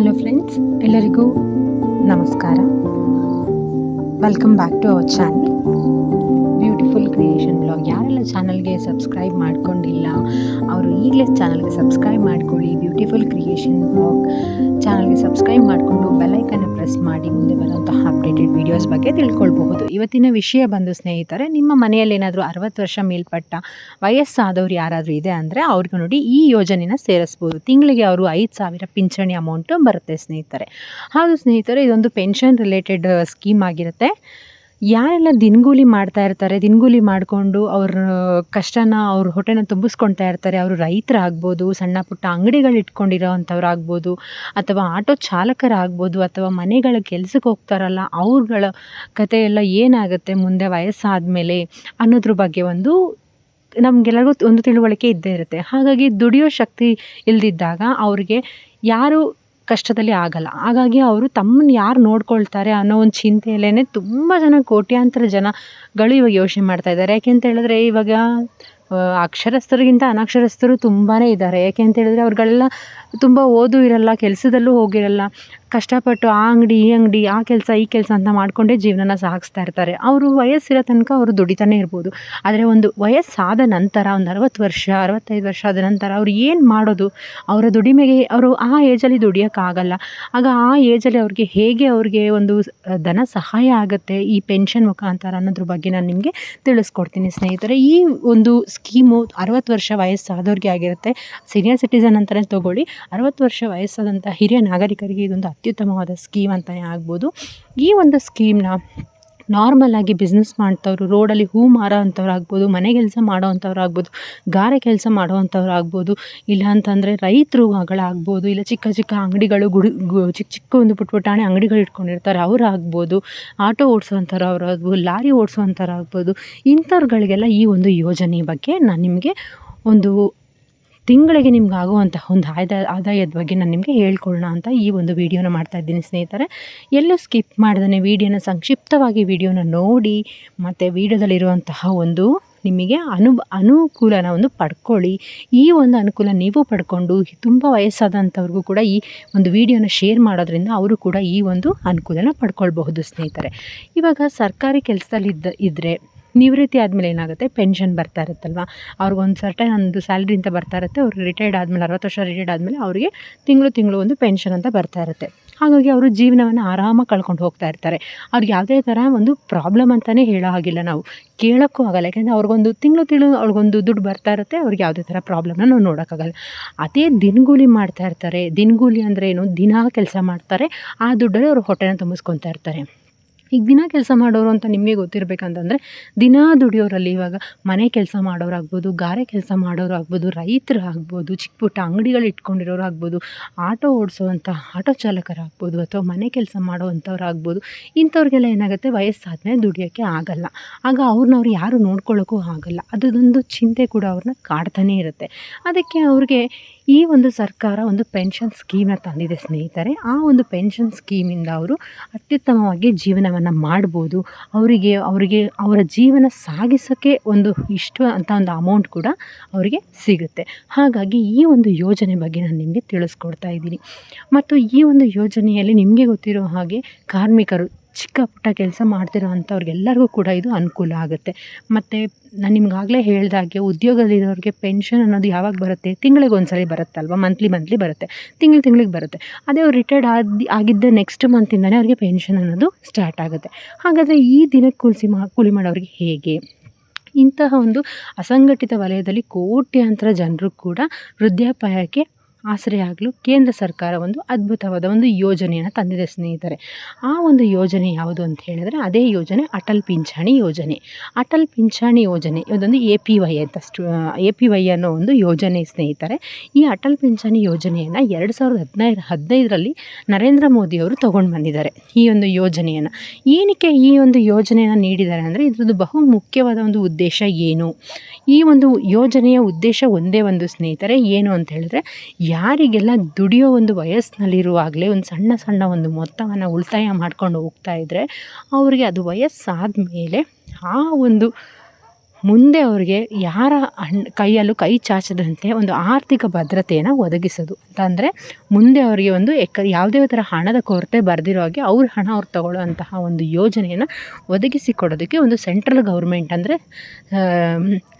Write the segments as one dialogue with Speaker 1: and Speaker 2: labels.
Speaker 1: Hello friends ಎಲ್ಲರಿಗೂ ನಮಸ್ಕಾರ welcome back to our channel beautiful creation blog ಯಾರೆಲ್ಲ ಚಾನಲ್ಗೆ ಸಬ್ಸ್ಕ್ರೈಬ್ ಮಾಡ್ಕೊಂಡಿಲ್ಲ, ಅವರು ಈಗಲೇ ಚಾನಲ್ಗೆ ಸಬ್ಸ್ಕ್ರೈಬ್ ಮಾಡ್ಕೊಳ್ಳಿ. ಬ್ಯೂಟಿಫುಲ್ ಕ್ರಿಯೇಷನ್ ಬ್ಲಾಗ್ ಚಾನಲ್ಗೆ ಸಬ್ಸ್ಕ್ರೈಬ್ ಮಾಡಿಕೊಂಡು ಬೆಲೈಕನ್ನು ಪ್ರೆಸ್ ಮಾಡಿ. ಮುಂದೆ ಬರುವಂತಹ ಅಪ್ಡೇಟೆಡ್ ವೀಡಿಯೋಸ್ ಬಗ್ಗೆ ತಿಳ್ಕೊಳ್ಬಹುದು. ಇವತ್ತಿನ ವಿಷಯ ಬಂದು ಸ್ನೇಹಿತರೆ, ನಿಮ್ಮ ಮನೆಯಲ್ಲಿ ಏನಾದರೂ ಅರವತ್ತು ವರ್ಷ ಮೇಲ್ಪಟ್ಟ ವಯಸ್ಸಾದವ್ರು ಯಾರಾದರೂ ಇದೆ ಅಂದರೆ ಅವ್ರಿಗೆ ನೋಡಿ ಈ ಯೋಜನೆನ ಸೇರಿಸ್ಬೋದು. ತಿಂಗಳಿಗೆ ಅವರು ಐದು ಸಾವಿರ ಪಿಂಚಣಿ ಅಮೌಂಟು ಬರುತ್ತೆ ಸ್ನೇಹಿತರೆ. ಹೌದು ಸ್ನೇಹಿತರೆ, ಇದೊಂದು ಪೆನ್ಷನ್ ರಿಲೇಟೆಡ್ ಸ್ಕೀಮ್ ಆಗಿರುತ್ತೆ. ಯಾರೆಲ್ಲ ದಿನಗೂಲಿ ಮಾಡ್ತಾ ಇರ್ತಾರೆ, ದಿನಗೂಲಿ ಮಾಡಿಕೊಂಡು ಅವ್ರ ಕಷ್ಟನ ಅವ್ರ ಹೊಟ್ಟೆನ ತುಂಬಿಸ್ಕೊಳ್ತಾ ಇರ್ತಾರೆ, ಅವರು ರೈತರಾಗ್ಬೋದು, ಸಣ್ಣ ಪುಟ್ಟ ಅಂಗಡಿಗಳು ಇಟ್ಕೊಂಡಿರೋ ಅಂಥವ್ರು ಆಗ್ಬೋದು ಅಥವಾ ಆಟೋ ಚಾಲಕರಾಗ್ಬೋದು, ಅಥವಾ ಮನೆಗಳ ಕೆಲ್ಸಕ್ಕೆ ಹೋಗ್ತಾರಲ್ಲ, ಅವ್ರುಗಳ ಕಥೆಯೆಲ್ಲ ಏನಾಗುತ್ತೆ ಮುಂದೆ ವಯಸ್ಸಾದಮೇಲೆ ಅನ್ನೋದ್ರ ಬಗ್ಗೆ ಒಂದು ನಮಗೆಲ್ಲರಿಗೂ ಒಂದು ತಿಳುವಳಿಕೆ ಇದ್ದೇ ಇರುತ್ತೆ. ಹಾಗಾಗಿ ದುಡಿಯೋ ಶಕ್ತಿ ಇಲ್ಲದಿದ್ದಾಗ ಅವ್ರಿಗೆ ಯಾರು ಕಷ್ಟದಲ್ಲಿ ಆಗಲ್ಲ. ಹಾಗಾಗಿ ಅವರು ತಮ್ಮನ್ನ ಯಾರು ನೋಡ್ಕೊಳ್ತಾರೆ ಅನ್ನೋ ಒಂದು ಚಿಂತೆಯಲ್ಲೇ ತುಂಬ ಜನ ಕೋಟ್ಯಾಂತರ ಜನಗಳು ಇವಾಗ ಯೋಚನೆ ಮಾಡ್ತಾ ಇದ್ದಾರೆ. ಯಾಕೆ ಅಂತ ಹೇಳಿದ್ರೆ ಇವಾಗ ಅಕ್ಷರಸ್ಥರಿಗಿಂತ ಅನಕ್ಷರಸ್ಥರು ತುಂಬಾ ಇದ್ದಾರೆ. ಯಾಕೆ ಅಂತ ಹೇಳಿದ್ರೆ ಅವ್ರುಗಳೆಲ್ಲ ತುಂಬ ಓದು ಇರಲ್ಲ, ಕೆಲಸದಲ್ಲೂ ಹೋಗಿರಲ್ಲ, ಕಷ್ಟಪಟ್ಟು ಆ ಅಂಗಡಿ, ಈ ಅಂಗಡಿ, ಆ ಕೆಲಸ, ಈ ಕೆಲಸ ಅಂತ ಮಾಡಿಕೊಂಡೇ ಜೀವನನ ಸಾಗಿಸ್ತಾ ಇರ್ತಾರೆ. ಅವರು ವಯಸ್ಸಿರೋ ತನಕ ಅವರು ದುಡಿತಾನೆ ಇರ್ಬೋದು. ಆದರೆ ಒಂದು ವಯಸ್ಸಾದ ನಂತರ, ಒಂದು ಅರವತ್ತು ವರ್ಷ, ಅರವತ್ತೈದು ವರ್ಷ ಆದ ನಂತರ ಅವ್ರು ಏನು ಮಾಡೋದು? ಅವರ ದುಡಿಮೆಗೆ, ಅವರು ಆ ಏಜಲ್ಲಿ ದುಡಿಯೋಕ್ಕಾಗಲ್ಲ. ಆಗ ಆ ಏಜಲ್ಲಿ ಅವ್ರಿಗೆ ಹೇಗೆ ಅವ್ರಿಗೆ ಒಂದು ಧನ ಸಹಾಯ ಆಗುತ್ತೆ, ಈ ಪೆನ್ಷನ್ ಮುಖಾಂತರ ಅನ್ನೋದ್ರ ಬಗ್ಗೆ ನಾನು ನಿಮಗೆ ತಿಳಿಸ್ಕೊಡ್ತೀನಿ ಸ್ನೇಹಿತರೆ. ಈ ಒಂದು ಸ್ಕೀಮು ಅರವತ್ತು ವರ್ಷ ವಯಸ್ಸಾದವ್ರಿಗೆ ಆಗಿರುತ್ತೆ. ಸೀನಿಯರ್ ಸಿಟಿಸನ್ ಅಂತಲೇ ತೊಗೊಳ್ಳಿ. ಅರವತ್ತು ವರ್ಷ ವಯಸ್ಸಾದಂಥ ಹಿರಿಯ ನಾಗರಿಕರಿಗೆ ಇದೊಂದು ಅತ್ಯುತ್ತಮವಾದ ಸ್ಕೀಮ್ ಅಂತಲೇ ಆಗ್ಬೋದು. ಈ ಒಂದು ಸ್ಕೀಮ್ನ ನಾರ್ಮಲ್ ಆಗಿ ಬಿಸ್ನೆಸ್ ಮಾಡ್ತವ್ರು, ರೋಡಲ್ಲಿ ಹೂ ಮಾರೋ ಅಂಥವ್ರು ಆಗ್ಬೋದು, ಮನೆ ಕೆಲಸ ಮಾಡೋ ಅಂಥವ್ರು ಆಗ್ಬೋದು, ಗಾರೆ ಕೆಲಸ ಮಾಡೋ ಅಂಥವ್ರು ಆಗ್ಬೋದು, ಇಲ್ಲ ಅಂತಂದರೆ ರೈತರುಗಳಾಗ್ಬೋದು ಇಲ್ಲ ಚಿಕ್ಕ ಚಿಕ್ಕ ಅಂಗಡಿಗಳು ಗುಡಿ ಚಿಕ್ಕ ಚಿಕ್ಕ ಒಂದು ಪುಟ್ಟ ಪುಟಾಣಿ ಅಂಗಡಿಗಳು ಇಟ್ಕೊಂಡಿರ್ತಾರೆ ಅವ್ರು ಆಗ್ಬೋದು, ಆಟೋ ಓಡಿಸೋವಂಥವ್ರು ಅವ್ರು ಆಗ್ಬೋದು, ಲಾರಿ ಓಡಿಸೋವಂಥವ್ರು ಆಗ್ಬೋದು, ಇಂಥವ್ರುಗಳಿಗೆಲ್ಲ ಈ ಒಂದು ಯೋಜನೆ ಬಗ್ಗೆ ನಾನು ನಿಮಗೆ ಒಂದು ತಿಂಗಳಿಗೆ ನಿಮ್ಗೆ ಆಗುವಂತಹ ಒಂದು ಆದಾಯ ಆದಾಯದ ಬಗ್ಗೆ ನಾನು ನಿಮಗೆ ಹೇಳ್ಕೊಳ್ಳೋಣ ಅಂತ ಈ ಒಂದು ವಿಡಿಯೋನ ಮಾಡ್ತಾ ಇದ್ದೀನಿ ಸ್ನೇಹಿತರೆ. ಎಲ್ಲೂ ಸ್ಕಿಪ್ ಮಾಡ್ದೇ ವಿಡಿಯೋನ, ಸಂಕ್ಷಿಪ್ತವಾಗಿ ವಿಡಿಯೋನ ನೋಡಿ, ಮತ್ತು ವಿಡಿಯೋದಲ್ಲಿರುವಂತಹ ಒಂದು ನಿಮಗೆ ಅನು ಅನುಕೂಲನ ಒಂದು ಪಡ್ಕೊಳ್ಳಿ. ಈ ಒಂದು ಅನುಕೂಲ ನೀವು ಪಡ್ಕೊಂಡು, ತುಂಬ ವಯಸ್ಸಾದಂಥವ್ರಿಗೂ ಕೂಡ ಈ ಒಂದು ವಿಡಿಯೋನ ಶೇರ್ ಮಾಡೋದ್ರಿಂದ ಅವರು ಕೂಡ ಈ ಒಂದು ಅನುಕೂಲನ ಪಡ್ಕೊಳ್ಬಹುದು ಸ್ನೇಹಿತರೆ. ಇವಾಗ ಸರ್ಕಾರಿ ಕೆಲಸದಲ್ಲಿದ್ದ ಇದ್ದರೆ ನಿವೃತ್ತಿ ಆದಮೇಲೆ ಏನಾಗುತ್ತೆ? ಪೆನ್ಷನ್ ಬರ್ತಾ ಇರುತ್ತಲ್ವ? ಅವ್ರಿಗೊಂದು ಸರ್ಟನ್ ಒಂದು ಸ್ಯಾಲ್ರಿ ಅಂತ ಬರ್ತಾ ಇರುತ್ತೆ. ಅವ್ರು ರಿಟೈರ್ಡ್ ಆದಮೇಲೆ, ಅರವತ್ತು ವರ್ಷ ರಿಟೈರ್ಡ್ ಆದಮೇಲೆ ಅವರಿಗೆ ತಿಂಗಳು ತಿಂಗಳು ಒಂದು ಪೆನ್ಷನ್ ಅಂತ ಬರ್ತಾ ಇರುತ್ತೆ. ಹಾಗಾಗಿ ಅವರು ಜೀವನವನ್ನು ಆರಾಮಾಗಿ ಕಳ್ಕೊಂಡು ಹೋಗ್ತಾ ಇರ್ತಾರೆ. ಅವ್ರಿಗೆ ಯಾವುದೇ ಥರ ಒಂದು ಪ್ರಾಬ್ಲಮ್ ಅಂತಲೇ ಹೇಳೋ ಹಾಗಿಲ್ಲ ನಾವು. ಕೇಳೋಕ್ಕೂ ಆಗಲ್ಲ. ಯಾಕೆಂದರೆ ಅವ್ರಿಗೊಂದು ತಿಂಗಳು ತಿಂಗಳು ಅವ್ರಿಗೊಂದು ದುಡ್ಡು ಬರ್ತಾ ಇರುತ್ತೆ. ಅವ್ರಿಗೆ ಯಾವುದೇ ಥರ ಪ್ರಾಬ್ಲಮ್ನ ನಾವು ನೋಡೋಕ್ಕಾಗಲ್ಲ. ಅದೇ ದಿನಗೂಲಿ ಮಾಡ್ತಾ ಇರ್ತಾರೆ. ದಿನಗೂಲಿ ಅಂದರೆ ಏನು? ದಿನ ಕೆಲಸ ಮಾಡ್ತಾರೆ. ಆ ದುಡ್ಡಲ್ಲಿ ಅವರು ಹೊಟ್ಟೆನ ತುಂಬಿಸ್ಕೊತಾ ಇರ್ತಾರೆ. ಈಗ ದಿನ ಕೆಲಸ ಮಾಡೋರು ಅಂತ ನಿಮಗೆ ಗೊತ್ತಿರಬೇಕಂತಂದರೆ, ದಿನ ದುಡಿಯೋರಲ್ಲಿ ಇವಾಗ ಮನೆ ಕೆಲಸ ಮಾಡೋರಾಗ್ಬೋದು, ಗಾರೆ ಕೆಲಸ ಮಾಡೋರು ಆಗ್ಬೋದು ರೈತರು ಆಗ್ಬೋದು ಚಿಕ್ಕ ಪುಟ್ಟ ಅಂಗಡಿಗಳು ಇಟ್ಕೊಂಡಿರೋರು ಆಗ್ಬೋದು ಆಟೋ ಓಡಿಸೋವಂಥ ಆಟೋ ಚಾಲಕರಾಗ್ಬೋದು ಅಥವಾ ಮನೆ ಕೆಲಸ ಮಾಡೋವಂಥವ್ರು ಆಗ್ಬೋದು ಇಂಥವ್ರಿಗೆಲ್ಲ ಏನಾಗುತ್ತೆ? ವಯಸ್ಸಾದ್ಮೇಲೆ ದುಡಿಯೋಕ್ಕೆ ಆಗಲ್ಲ. ಆಗ ಅವ್ರನ್ನ ಅವ್ರು ಯಾರು ನೋಡ್ಕೊಳ್ಳೋಕ್ಕೂ ಆಗಲ್ಲ. ಅದೊಂದು ಚಿಂತೆ ಕೂಡ ಅವ್ರನ್ನ ಕಾಡ್ತಾನೇ ಇರುತ್ತೆ. ಅದಕ್ಕೆ ಅವ್ರಿಗೆ ಈ ಒಂದು ಸರ್ಕಾರ ಒಂದು ಪೆನ್ಷನ್ ಸ್ಕೀಮ್ನ ತಂದಿದೆ ಸ್ನೇಹಿತರೆ. ಆ ಒಂದು ಪೆನ್ಷನ್ ಸ್ಕೀಮಿಂದ ಅವರು ಅತ್ಯುತ್ತಮವಾಗಿ ಜೀವನವನ್ನು ಮಾಡ್ಬೋದು. ಅವರಿಗೆ ಅವರಿಗೆ ಅವರ ಜೀವನ ಸಾಗಿಸೋಕ್ಕೆ ಒಂದು ಇಷ್ಟು ಅಂತ ಒಂದು ಅಮೌಂಟ್ ಕೂಡ ಅವರಿಗೆ ಸಿಗುತ್ತೆ. ಹಾಗಾಗಿ ಈ ಒಂದು ಯೋಜನೆ ಬಗ್ಗೆ ನಾನು ನಿಮಗೆ ತಿಳಿಸ್ಕೊಡ್ತಾ ಇದ್ದೀನಿ. ಮತ್ತು ಈ ಒಂದು ಯೋಜನೆಯಲ್ಲಿ ನಿಮಗೆ ಗೊತ್ತಿರೋ ಹಾಗೆ ಕಾರ್ಮಿಕರು ಚಿಕ್ಕ ಪುಟ್ಟ ಕೆಲಸ ಮಾಡ್ತಿರೋ ಅಂಥವ್ರಿಗೆಲ್ಲರಿಗೂ ಕೂಡ ಇದು ಅನುಕೂಲ ಆಗುತ್ತೆ. ಮತ್ತು ನಾನು ನಿಮ್ಗಾಗಲೇ ಹೇಳ್ದಾಗೆ ಉದ್ಯೋಗದಲ್ಲಿರೋರಿಗೆ ಪೆನ್ಷನ್ ಅನ್ನೋದು ಯಾವಾಗ ಬರುತ್ತೆ? ತಿಂಗಳಿಗೆ ಸಲ ಬರುತ್ತಲ್ವ? ಮಂತ್ಲಿ ಮಂತ್ಲಿ ಬರುತ್ತೆ. ತಿಂಗಳು, ತಿಂಗಳಿಗೆ ಬರುತ್ತೆ. ಅದೇ ಅವ್ರು ರಿಟೈರ್ಡ್ ಆದ, ಆಗಿದ್ದ ನೆಕ್ಸ್ಟ್ ಮಂತಿಂದಲೇ ಅವರಿಗೆ ಪೆನ್ಷನ್ ಅನ್ನೋದು ಸ್ಟಾರ್ಟ್ ಆಗುತ್ತೆ. ಹಾಗಾದರೆ ಈ ದಿನಕ್ಕೆ ಕೂಲಿಸಿ ಮಾ, ಕೂಲಿ ಮಾಡೋರಿಗೆ ಹೇಗೆ? ಇಂತಹ ಒಂದು ಅಸಂಘಟಿತ ವಲಯದಲ್ಲಿ ಕೋಟ್ಯಂತರ ಜನರು ಕೂಡ ವೃದ್ಧಾಪಾಯಕ್ಕೆ ಆಸರೆ ಆಗಲು ಕೇಂದ್ರ ಸರ್ಕಾರ ಒಂದು ಅದ್ಭುತವಾದ ಒಂದು ಯೋಜನೆಯನ್ನು ತಂದಿದೆ ಸ್ನೇಹಿತರೆ. ಆ ಒಂದು ಯೋಜನೆ ಯಾವುದು ಅಂತ ಹೇಳಿದರೆ ಅದೇ ಯೋಜನೆ ಅಟಲ್ ಪಿಂಚಣಿ ಯೋಜನೆ. ಅಟಲ್ ಪಿಂಚಣಿ ಯೋಜನೆ ಇದೊಂದು ಎ ಪಿ ವೈ ಅಂತ ಸ್ಟು ಎ ಪಿ ವೈ ಅನ್ನೋ ಒಂದು ಯೋಜನೆ ಸ್ನೇಹಿತರೆ. ಈ ಅಟಲ್ ಪಿಂಚಣಿ ಯೋಜನೆಯನ್ನು ಎರಡು ಸಾವಿರದ ಹದಿನೈದು, ಹದಿನೈದರಲ್ಲಿ ನರೇಂದ್ರ ಮೋದಿಯವರು ತೊಗೊಂಡು ಬಂದಿದ್ದಾರೆ ಈ ಒಂದು ಯೋಜನೆಯನ್ನು. ಏನಕ್ಕೆ ಈ ಒಂದು ಯೋಜನೆಯನ್ನು ನೀಡಿದ್ದಾರೆ ಅಂದರೆ ಇದರದ್ದು ಬಹು ಮುಖ್ಯವಾದ ಒಂದು ಉದ್ದೇಶ ಏನು? ಈ ಒಂದು ಯೋಜನೆಯ ಉದ್ದೇಶ ಒಂದೇ ಒಂದು ಸ್ನೇಹಿತರೆ, ಏನು ಅಂತ ಹೇಳಿದ್ರೆ ಯಾರಿಗೆಲ್ಲ ದುಡಿಯೋ ಒಂದು ವಯಸ್ಸಿನಲ್ಲಿರುವಾಗಲೇ ಒಂದು ಸಣ್ಣ ಸಣ್ಣ ಒಂದು ಮೊತ್ತವನ್ನು ಉಳಿತಾಯ ಮಾಡ್ಕೊಂಡು ಹೋಗ್ತಾ ಇದ್ದರೆ ಅವರಿಗೆ ಅದು ವಯಸ್ಸಾದ ಮೇಲೆ ಆ ಒಂದು ಮುಂದೆ ಅವ್ರಿಗೆ ಯಾರ ಹಣ್, ಕೈಯಲ್ಲೂ ಕೈ ಚಾಚದಂತೆ ಒಂದು ಆರ್ಥಿಕ ಭದ್ರತೆಯನ್ನು ಒದಗಿಸೋದು. ಅಂತಂದರೆ ಮುಂದೆ ಅವರಿಗೆ ಒಂದು ಎಕ್ಕ ಯಾವುದೇ ಥರ ಹಣದ ಕೊರತೆ ಬರೆದಿರೋ ಹಾಗೆ ಅವ್ರ ಹಣ ಅವ್ರು ತಗೊಳ್ಳೋ ಅಂತಹ ಒಂದು ಯೋಜನೆಯನ್ನು ಒದಗಿಸಿ ಕೊಡೋದಕ್ಕೆ ಒಂದು ಸೆಂಟ್ರಲ್ ಗೌರ್ಮೆಂಟ್ ಅಂದರೆ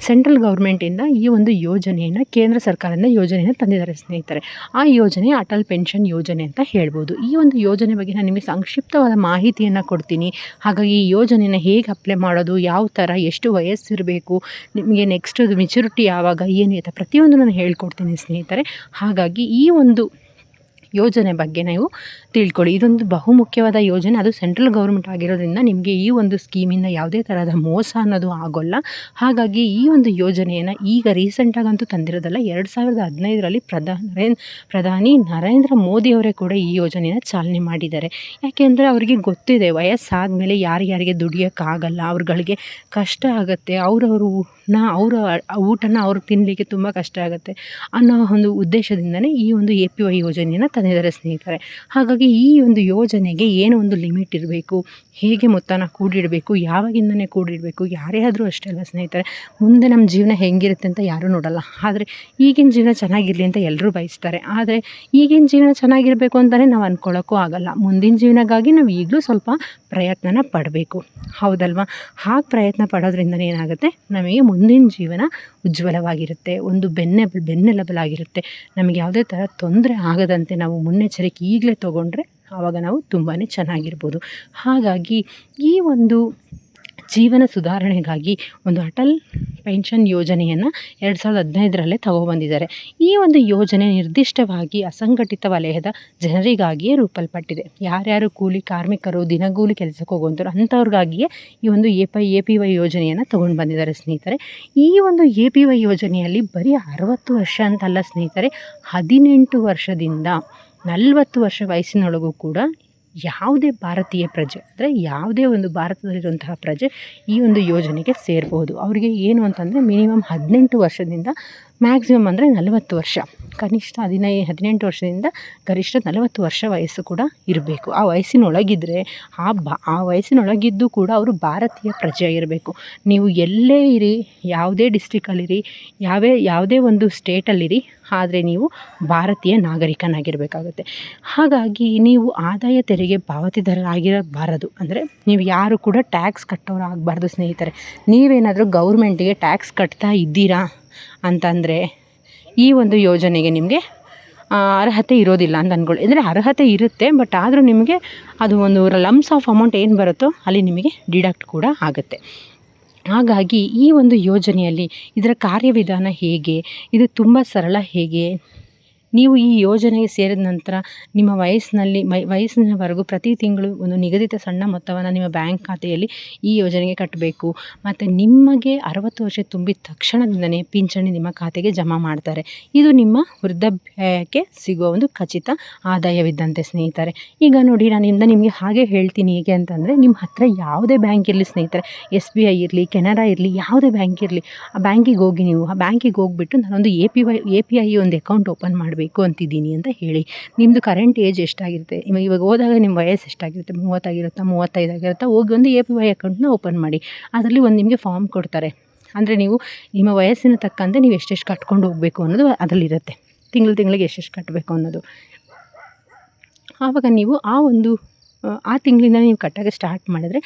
Speaker 1: ಸೆಂಟ್ರಲ್ ಗೌರ್ಮೆಂಟಿಂದ ಈ ಒಂದು ಯೋಜನೆಯನ್ನು, ಕೇಂದ್ರ ಸರ್ಕಾರದಿಂದ ಯೋಜನೆಯನ್ನು ತಂದಿದ್ದಾರೆ ಸ್ನೇಹಿತರೆ. ಆ ಯೋಜನೆ ಅಟಲ್ ಪೆನ್ಷನ್ ಯೋಜನೆ ಅಂತ ಹೇಳ್ಬೋದು. ಈ ಒಂದು ಯೋಜನೆ ಬಗ್ಗೆ ನಾನು ನಿಮಗೆ ಸಂಕ್ಷಿಪ್ತವಾದ ಮಾಹಿತಿಯನ್ನು ಕೊಡ್ತೀನಿ. ಹಾಗಾಗಿ ಈ ಯೋಜನೆಯನ್ನು ಹೇಗೆ ಅಪ್ಲೈ ಮಾಡೋದು, ಯಾವ ಥರ, ಎಷ್ಟು ವಯಸ್ಸಿರಬೇಕು ನಿಮಗೆ ನೆಕ್ಸ್ಟ್ ಅದು ಮೆಚುರಿಟಿ ಯಾವಾಗ ಏನು ಅಂತ ಪ್ರತಿಯೊಂದು ನಾನು ಹೇಳ್ಕೊಡ್ತೀನಿ ಸ್ನೇಹಿತರೆ. ಹಾಗಾಗಿ ಈ ಒಂದು ಯೋಜನೆ ಬಗ್ಗೆ ನೀವು ತಿಳ್ಕೊಳ್ಳಿ. ಇದೊಂದು ಬಹುಮುಖ್ಯವಾದ ಯೋಜನೆ. ಅದು ಸೆಂಟ್ರಲ್ ಗೌರ್ಮೆಂಟ್ ಆಗಿರೋದ್ರಿಂದ ನಿಮಗೆ ಈ ಒಂದು ಸ್ಕೀಮಿಂದ ಯಾವುದೇ ಥರದ ಮೋಸ ಅನ್ನೋದು ಆಗೋಲ್ಲ. ಹಾಗಾಗಿ ಈ ಒಂದು ಯೋಜನೆಯನ್ನು ಈಗ ರೀಸೆಂಟಾಗಂತೂ ತಂದಿರೋದಲ್ಲ, ಎರಡು ಸಾವಿರದ ಹದಿನೈದರಲ್ಲಿ ಪ್ರಧಾನ ಪ್ರಧಾನಿ ನರೇಂದ್ರ ಮೋದಿಯವರೇ ಕೂಡ ಈ ಯೋಜನೆಯನ್ನು ಚಾಲನೆ ಮಾಡಿದ್ದಾರೆ. ಯಾಕೆಂದರೆ ಅವರಿಗೆ ಗೊತ್ತಿದೆ ವಯಸ್ಸಾದ ಮೇಲೆ ಯಾರ್ಯಾರಿಗೆ ದುಡಿಯೋಕ್ಕಾಗಲ್ಲ, ಅವ್ರುಗಳಿಗೆ ಕಷ್ಟ ಆಗುತ್ತೆ, ಅವರವರು ನಾ ಅವರ ಊಟನ ಅವ್ರು ತಿನ್ನಲಿಕ್ಕೆ ತುಂಬ ಕಷ್ಟ ಆಗುತ್ತೆ ಅನ್ನೋ ಒಂದು ಉದ್ದೇಶದಿಂದನೇ ಈ ಒಂದು ಎ ಪಿ ವೈ ಯೋಜನೆಯನ್ನು ತಂದಿದ್ದಾರೆ ಸ್ನೇಹಿತರೆ. ಹಾಗಾಗಿ ಈ ಒಂದು ಯೋಜನೆಗೆ ಏನು ಒಂದು ಲಿಮಿಟ್ ಇರಬೇಕು? ಹೇಗೆ ಮೊತ್ತನ ಕೂಡಿಡಬೇಕು? ಯಾವಾಗಿಂದನೇ ಕೂಡಿಡಬೇಕು? ಯಾರೇ ಆದರೂ ಅಷ್ಟೇ ಅಲ್ಲ ಸ್ನೇಹಿತರೆ. ಮುಂದೆ ನಮ್ಮ ಜೀವನ ಹೆಂಗಿರುತ್ತೆ ಅಂತ ಯಾರೂ ನೋಡಲ್ಲ. ಆದರೆ ಈಗಿನ ಜೀವನ ಚೆನ್ನಾಗಿರಲಿ ಅಂತ ಎಲ್ಲರೂ ಬಯಸ್ತಾರೆ. ಆದರೆ ಈಗಿನ ಜೀವನ ಚೆನ್ನಾಗಿರಬೇಕು ಅಂತಲೇ ನಾವು ಅಂದ್ಕೊಳ್ಳೋಕ್ಕೂ ಆಗಲ್ಲ. ಮುಂದಿನ ಜೀವನಕ್ಕಾಗಿ ನಾವು ಈಗಲೂ ಸ್ವಲ್ಪ ಪ್ರಯತ್ನನ ಪಡಬೇಕು. ಹೌದಲ್ವಾ? ಹಾಗೆ ಪ್ರಯತ್ನ ಪಡೋದ್ರಿಂದ ಏನಾಗುತ್ತೆ? ನಮಗೆ ಮುಂದಿನ ಜೀವನ ಉಜ್ವಲವಾಗಿರುತ್ತೆ. ಒಂದು ಬೆನ್ನೆ ಬೆನ್ನೆಲುಬಾಗಿರುತ್ತೆ ನಮಗೆ ಯಾವುದೇ ಥರ ತೊಂದರೆ ಆಗದಂತೆ ನಾವು ಮುನ್ನೆಚ್ಚರಿಕೆ ಈಗಲೇ ತೊಗೊಂಡ್ರೆ ಆವಾಗ ನಾವು ತುಂಬಾ ಚೆನ್ನಾಗಿರ್ಬೋದು. ಹಾಗಾಗಿ ಈ ಒಂದು ಜೀವನ ಸುಧಾರಣೆಗಾಗಿ ಒಂದು ಅಟಲ್ ಪೆನ್ಷನ್ ಯೋಜನೆಯನ್ನು ಎರಡು ಸಾವಿರದ ಹದಿನೈದರಲ್ಲೇ ತಗೊಬಂದಿದ್ದಾರೆ. ಈ ಒಂದು ಯೋಜನೆ ನಿರ್ದಿಷ್ಟವಾಗಿ ಅಸಂಘಟಿತ ವಲಯದ ಜನರಿಗಾಗಿಯೇ ರೂಪಲ್ಪಟ್ಟಿದೆ. ಯಾರ್ಯಾರು ಕೂಲಿ ಕಾರ್ಮಿಕರು, ದಿನಗೂಲಿ ಕೆಲಸಕ್ಕೆ ಹೋಗುವಂಥವ್ರು ಅಂಥವ್ರಿಗಾಗಿಯೇ ಈ ಒಂದು A P A P Y ಯೋಜನೆಯನ್ನು ತೊಗೊಂಡು ಬಂದಿದ್ದಾರೆ ಸ್ನೇಹಿತರೆ. ಈ ಒಂದು ಎ ಪಿ ವೈ ಯೋಜನೆಯಲ್ಲಿ ಬರೀ ಅರವತ್ತು ವರ್ಷ ಅಂತಲ್ಲ ಸ್ನೇಹಿತರೆ, ಹದಿನೆಂಟು ವರ್ಷದಿಂದ ನಲವತ್ತು ವರ್ಷ ವಯಸ್ಸಿನೊಳಗೂ ಕೂಡ ಯಾವುದೇ ಭಾರತೀಯ ಪ್ರಜೆ, ಅಂದರೆ ಯಾವುದೇ ಒಂದು ಭಾರತದಲ್ಲಿರುವಂತಹ ಪ್ರಜೆ ಈ ಒಂದು ಯೋಜನೆಗೆ ಸೇರ್ಬೋದು ಅವರಿಗೆ ಏನು ಅಂತಂದರೆ ಮಿನಿಮಮ್ ಹದಿನೆಂಟು ವರ್ಷದಿಂದ ಮ್ಯಾಕ್ಸಿಮಮ್ ಅಂದರೆ ನಲವತ್ತು ವರ್ಷ. ಕನಿಷ್ಠ ಹದಿನೈ, ಹದಿನೆಂಟು ವರ್ಷದಿಂದ ಗರಿಷ್ಠ ನಲವತ್ತು ವರ್ಷ ವಯಸ್ಸು ಕೂಡ ಇರಬೇಕು. ಆ ವಯಸ್ಸಿನೊಳಗಿದ್ದರೆ ಆ ಬಾ, ಆ ವಯಸ್ಸಿನೊಳಗಿದ್ದು ಕೂಡ ಅವರು ಭಾರತೀಯ ಪ್ರಜೆ ಇರಬೇಕು ನೀವು ಎಲ್ಲೇ ಇರಿ, ಯಾವುದೇ ಡಿಸ್ಟಿಕಲ್ಲಿರಿ ಯಾವೇ, ಯಾವುದೇ ಒಂದು ಸ್ಟೇಟಲ್ಲಿರಿ ಆದರೆ ನೀವು ಭಾರತೀಯ ನಾಗರಿಕನಾಗಿರಬೇಕಾಗುತ್ತೆ. ಹಾಗಾಗಿ ನೀವು ಆದಾಯ ತೆರಿಗೆ ಪಾವತಿದಾರರಾಗಿರಬಾರದು. ಅಂದರೆ ನೀವು ಯಾರು ಕೂಡ ಟ್ಯಾಕ್ಸ್ ಕಟ್ಟೋರು ಆಗಬಾರ್ದು ಸ್ನೇಹಿತರೆ. ನೀವೇನಾದರೂ ಗೌರ್ಮೆಂಟಿಗೆ ಟ್ಯಾಕ್ಸ್ ಕಟ್ತಾ ಇದ್ದೀರಾ? ಅಂತಂದರೆ ಈ ಒಂದು ಯೋಜನೆಗೆ ನಿಮಗೆ ಅರ್ಹತೆ ಇರೋದಿಲ್ಲ ಅಂತ ಅಂದ್ಕೊಳ್ಳಿ ಅಂದರೆ ಅರ್ಹತೆ ಇರುತ್ತೆ ಬಟ್ ಆದರೂ ನಿಮಗೆ ಅದು ಒಂದು ಲಮ್ಸ್ ಆಫ್ ಅಮೌಂಟ್ ಏನು ಬರುತ್ತೋ ಅಲ್ಲಿ ನಿಮಗೆ ಡಿಡಕ್ಟ್ ಕೂಡ ಆಗುತ್ತೆ. ಹಾಗಾಗಿ ಈ ಒಂದು ಯೋಜನೆಯಲ್ಲಿ ಇದರ ಕಾರ್ಯವಿಧಾನ ಹೇಗೆ, ಇದು ತುಂಬ ಸರಳ ಹೇಗೆ ನೀವು ಈ ಯೋಜನೆಗೆ ಸೇರಿದ ನಂತರ ನಿಮ್ಮ ವಯಸ್ಸಿನಲ್ಲಿ, ಮೈ, ವಯಸ್ಸಿನವರೆಗೂ ಪ್ರತಿ ತಿಂಗಳು ಒಂದು ನಿಗದಿತ ಸಣ್ಣ ಮೊತ್ತವನ್ನು ನಿಮ್ಮ ಬ್ಯಾಂಕ್ ಖಾತೆಯಲ್ಲಿ ಈ ಯೋಜನೆಗೆ ಕಟ್ಟಬೇಕು. ಮತ್ತು ನಿಮಗೆ ಅರವತ್ತು ವರ್ಷ ತುಂಬಿದ ತಕ್ಷಣದಿಂದಲೇ ಪಿಂಚಣಿ ನಿಮ್ಮ ಖಾತೆಗೆ ಜಮಾ ಮಾಡ್ತಾರೆ. ಇದು ನಿಮ್ಮ ವೃದ್ಧಾಪ್ಯಕ್ಕೆ ಸಿಗುವ ಒಂದು ಖಚಿತ ಆದಾಯವಿದ್ದಂತೆ ಸ್ನೇಹಿತರೆ. ಈಗ ನೋಡಿ ನಾನಿಂದ ನಿಮಗೆ ಹಾಗೆ ಹೇಳ್ತೀನಿ ಹೇಗೆ ಅಂತಂದರೆ, ನಿಮ್ಮ ಹತ್ತಿರ ಯಾವುದೇ ಬ್ಯಾಂಕ್ ಇರಲಿ ಸ್ನೇಹಿತರೆ ಎಸ್ ಬಿ ಐ ಇರಲಿ, ಕೆನರಾ ಇರಲಿ, ಯಾವುದೇ ಬ್ಯಾಂಕ್ ಇರಲಿ, ಆ ಬ್ಯಾಂಕಿಗೆ ಹೋಗಿ ನೀವು, ಆ ಬ್ಯಾಂಕಿಗೆ ಹೋಗ್ಬಿಟ್ಟು ನಾನೊಂದು A P Y A P I ಒಂದು ಅಕೌಂಟ್ ಓಪನ್ ಮಾಡಬೇಕು. ಮಾಡಬೇಕು ಅಂತಿದ್ದೀನಿ ಅಂತ ಹೇಳಿ. ನಿಮ್ಮದು ಕರೆಂಟ್ ಏಜ್ ಎಷ್ಟಾಗಿರುತ್ತೆ? ಇವಾಗ ಇವಾಗ ಹೋದಾಗ ನಿಮ್ಮ ವಯಸ್ಸು ಎಷ್ಟಾಗಿರುತ್ತೆ? ಮೂವತ್ತಾಗಿರುತ್ತಾ, ಮೂವತ್ತೈದಾಗಿರುತ್ತಾ? ಹೋಗಿ ಒಂದು ಎ ಪಿ ವೈ ಅಕೌಂಟ್ನ ಓಪನ್ ಮಾಡಿ. ಅದರಲ್ಲಿ ಒಂದು ನಿಮಗೆ ಫಾರ್ಮ್ ಕೊಡ್ತಾರೆ. ಅಂದರೆ ನೀವು ನಿಮ್ಮ ವಯಸ್ಸಿನ ತಕ್ಕಂತೆ ನೀವು ಎಷ್ಟೆಷ್ಟು ಕಟ್ಕೊಂಡು ಹೋಗಬೇಕು ಅನ್ನೋದು ಅದರಲ್ಲಿರುತ್ತೆ. ತಿಂಗಳು ತಿಂಗಳಿಗೆ ಎಷ್ಟೆಷ್ಟು ಕಟ್ಟಬೇಕು ಅನ್ನೋದು. ಆವಾಗ ನೀವು ಆ ಒಂದು, ಆ ತಿಂಗಳಿಂದ ನೀವು ಕಟ್ಟೋಕ್ಕೆ ಸ್ಟಾರ್ಟ್ ಮಾಡಿದ್ರೆ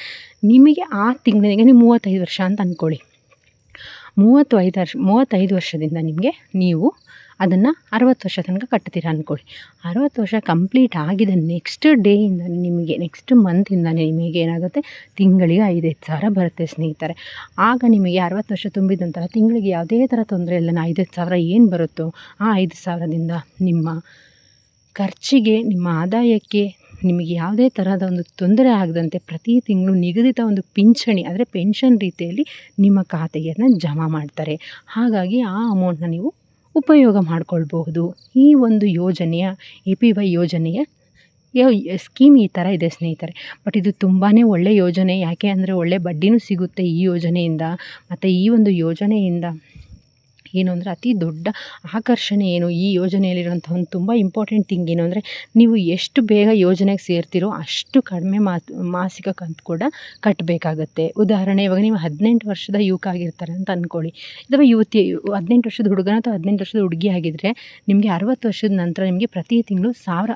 Speaker 1: ನಿಮಗೆ ಆ ತಿಂಗಳಿಗೆ ನೀವು ಮೂವತ್ತೈದು ವರ್ಷ ಅಂತ ಅಂದ್ಕೊಳ್ಳಿ ಮೂವತ್ತು ಐದು ವರ್ಷ, ಮೂವತ್ತೈದು ವರ್ಷದಿಂದ ನಿಮಗೆ ನೀವು ಅದನ್ನು ಅರವತ್ತು ವರ್ಷ ತನಕ ಕಟ್ತೀರ ಅಂದ್ಕೊಳ್ಳಿ ಅರವತ್ತು ವರ್ಷ ಕಂಪ್ಲೀಟ್ ಆಗಿದ ನೆಕ್ಸ್ಟ್ ಡೇಯಿಂದ ನಿಮಗೆ ನೆಕ್ಸ್ಟ್ ಮಂತಿಂದಲೇ ನಿಮಗೆ ಏನಾಗುತ್ತೆ? ತಿಂಗಳಿಗೆ ಐದೈದು ಸಾವಿರ ಬರುತ್ತೆ ಸ್ನೇಹಿತರೆ. ಆಗ ನಿಮಗೆ ಅರವತ್ತು ವರ್ಷ ತುಂಬಿದ ನಂತರ ತಿಂಗಳಿಗೆ ಯಾವುದೇ ಥರ ತೊಂದರೆ ಇಲ್ಲ. ಐದೈದು ಸಾವಿರ ಏನು ಬರುತ್ತೋ ಆ ಐದು ಸಾವಿರದಿಂದ ನಿಮ್ಮ ಖರ್ಚಿಗೆ, ನಿಮ್ಮ ಆದಾಯಕ್ಕೆ ನಿಮಗೆ ಯಾವುದೇ ತರಹದ ಒಂದು ತೊಂದರೆ ಆಗದಂತೆ ಪ್ರತಿ ತಿಂಗಳು ನಿಗದಿತ ಒಂದು ಪಿಂಚಣಿ ಅಂದರೆ ಪೆನ್ಷನ್ ರೀತಿಯಲ್ಲಿ ನಿಮ್ಮ ಖಾತೆಯನ್ನು ಜಮಾ ಮಾಡ್ತಾರೆ. ಹಾಗಾಗಿ ಆ ಅಮೌಂಟ್ನ ನೀವು ಉಪಯೋಗ ಮಾಡಿಕೊಳ್ಬಹುದು. ಈ ಒಂದು ಯೋಜನೆಯ, ಎ ಪಿ ವೈ ಯೋಜನೆಯ ಸ್ಕೀಮ್ ಈ ಥರ ಇದೆ ಸ್ನೇಹಿತರೆ. ಬಟ್ ಇದು ತುಂಬಾ ಒಳ್ಳೆಯ ಯೋಜನೆ. ಯಾಕೆ ಅಂದರೆ ಒಳ್ಳೆ ಬಡ್ಡಿನೂ ಸಿಗುತ್ತೆ ಈ ಯೋಜನೆಯಿಂದ. ಮತ್ತು ಈ ಒಂದು ಯೋಜನೆಯಿಂದ ಏನು ಅಂದರೆ ಅತಿ ದೊಡ್ಡ ಆಕರ್ಷಣೆ ಏನು ಈ ಯೋಜನೆಯಲ್ಲಿರುವಂಥ ಒಂದು ತುಂಬ ಇಂಪಾರ್ಟೆಂಟ್ ಥಿಂಗ್ ಏನು ಅಂದರೆ ನೀವು ಎಷ್ಟು ಬೇಗ ಯೋಜನೆಗೆ ಸೇರ್ತೀರೋ ಅಷ್ಟು ಕಡಿಮೆ ಮಾತು ಮಾಸಿಕ ಕಂತು ಕೂಡ ಕಟ್ಟಬೇಕಾಗತ್ತೆ ಉದಾಹರಣೆ, ಇವಾಗ ನೀವು ಹದಿನೆಂಟು ವರ್ಷದ ಯುವಕ ಆಗಿರ್ತಾರೆ ಅಂತ ಅಂದ್ಕೊಳ್ಳಿ ಅಥವಾ ಯುವತಿ, ಹದಿನೆಂಟು ವರ್ಷದ ಹುಡುಗನ ಅಥವಾ ಹದಿನೆಂಟು ವರ್ಷದ ಹುಡುಗಿ ಆಗಿದ್ದರೆ ನಿಮಗೆ ಅರವತ್ತು ವರ್ಷದ ನಂತರ ನಿಮಗೆ ಪ್ರತಿ ತಿಂಗಳು ಸಾವಿರ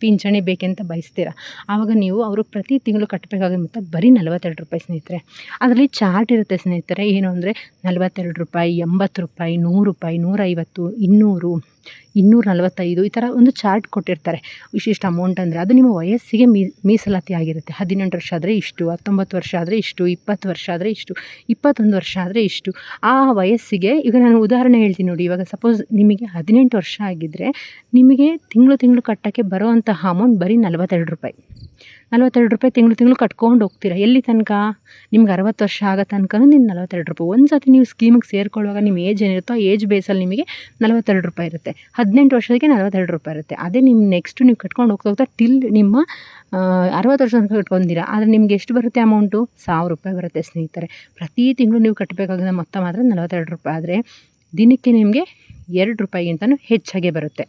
Speaker 1: ಪಿಂಚಣಿ ಬೇಕೆಂತ ಬಯಸ್ತೀರ? ಆವಾಗ ನೀವು ಅವರು ಪ್ರತಿ ತಿಂಗಳು ಕಟ್ಟಬೇಕಾಗುತ್ತೆ ಮೊತ್ತ ಬರೀ ನಲವತ್ತೆರಡು ರೂಪಾಯಿ ಸ್ನೇಹಿತರೆ. ಅದರಲ್ಲಿ ಚಾರ್ಟ್ ಇರುತ್ತೆ ಸ್ನೇಹಿತರೆ, ಏನು ಅಂದರೆ ನಲವತ್ತೆರಡು ರೂಪಾಯಿ, ಎಂಬತ್ತು ರೂಪಾಯಿ, ನೂರು ರೂಪಾಯಿ, ನೂರೈವತ್ತು, ಇನ್ನೂರು ಇನ್ನೂರ ನಲವತ್ತೈದು ಈ ಥರ ಒಂದು ಚಾರ್ಟ್ ಕೊಟ್ಟಿರ್ತಾರೆ. ಇಷ್ಟಿಷ್ಟು ಅಮೌಂಟ್ ಅಂದರೆ ಅದು ನಿಮ್ಮ ವಯಸ್ಸಿಗೆ ಮೀ, ಮೀಸಲಾತಿ ಆಗಿರುತ್ತೆ. ಹದಿನೆಂಟು ವರ್ಷ ಆದರೆ ಇಷ್ಟು, ಹತ್ತೊಂಬತ್ತು ವರ್ಷ ಆದರೆ ಇಷ್ಟು, ಇಪ್ಪತ್ತು ವರ್ಷ ಆದರೆ ಇಷ್ಟು, ಇಪ್ಪತ್ತೊಂದು ವರ್ಷ ಆದರೆ ಇಷ್ಟು. ಆ ವಯಸ್ಸಿಗೆ ಈಗ ನಾನು ಉದಾಹರಣೆ ಹೇಳ್ತೀನಿ ನೋಡಿ, ಇವಾಗ ಸಪೋಸ್ ನಿಮಗೆ ಹದಿನೆಂಟು ವರ್ಷ ಆಗಿದ್ದರೆ ನಿಮಗೆ ತಿಂಗಳು ತಿಂಗಳು ಕಟ್ಟೋಕ್ಕೆ ಬರೋವಂತಹ ಅಮೌಂಟ್ ಬರೀ ನಲವತ್ತೆರಡು ರೂಪಾಯಿ. ನಲ್ವತ್ತೆರಡು ರೂಪಾಯಿ ತಿಂಗಳು ತಿಂಗಳು ಕಟ್ಕೊಂಡು ಹೋಗ್ತೀರಾ? ಎಲ್ಲಿ ತನಕ? ನಿಮ್ಗೆ ಅರವತ್ತು ವರ್ಷ ಆಗೋ ತನಕ ನೀವು ನಲ್ವತ್ತೆರಡು ರೂಪಾಯಿ. ಒಂದು ಸತಿ ನೀವು ಸ್ಕೀಮಿಗೆ ಸೇರ್ಕೊಳ್ಳುವಾಗ ನಿಮ್ಮ ಏಜ್ ಏನಿರುತ್ತೋ ಆ ಏಜ್ ಬೇಸಲ್ಲಿ ನಿಮಗೆ ನಲ್ವತ್ತೆರಡು ರೂಪಾಯಿ ಇರುತ್ತೆ. ಹದಿನೆಂಟು ವರ್ಷಕ್ಕೆ ನಲ್ವತ್ತೆರಡು ರೂಪಾಯಿ ಇರುತ್ತೆ. ಅದೇ ನಿಮ್ಮ ನೆಕ್ಸ್ಟ್ ನೀವು ಕಟ್ಕೊಂಡು ಹೋಗ್ತಾ ಹೋಗ್ತಾ ಟಿಲ್ ನಿಮ್ಮ ಅರವತ್ತು ವರ್ಷ ತನಕ ಕಟ್ಕೊಂತೀರಾ ಆದರೆ ನಿಮ್ಗೆ ಎಷ್ಟು ಬರುತ್ತೆ ಅಮೌಂಟು ಸಾವಿರ ರೂಪಾಯಿ ಬರುತ್ತೆ ಸ್ನೇಹಿತರೆ. ಪ್ರತಿ ತಿಂಗಳು ನೀವು ಕಟ್ಟಬೇಕಾಗಿದ್ದ ಮೊತ್ತ ಮಾತ್ರ ನಲ್ವತ್ತೆರಡು ರೂಪಾಯಿ. ಆದರೆ ದಿನಕ್ಕೆ ನಿಮಗೆ ಎರಡು ರೂಪಾಯಿಗಿಂತಲೂ ಹೆಚ್ಚಾಗೆ ಬರುತ್ತೆ.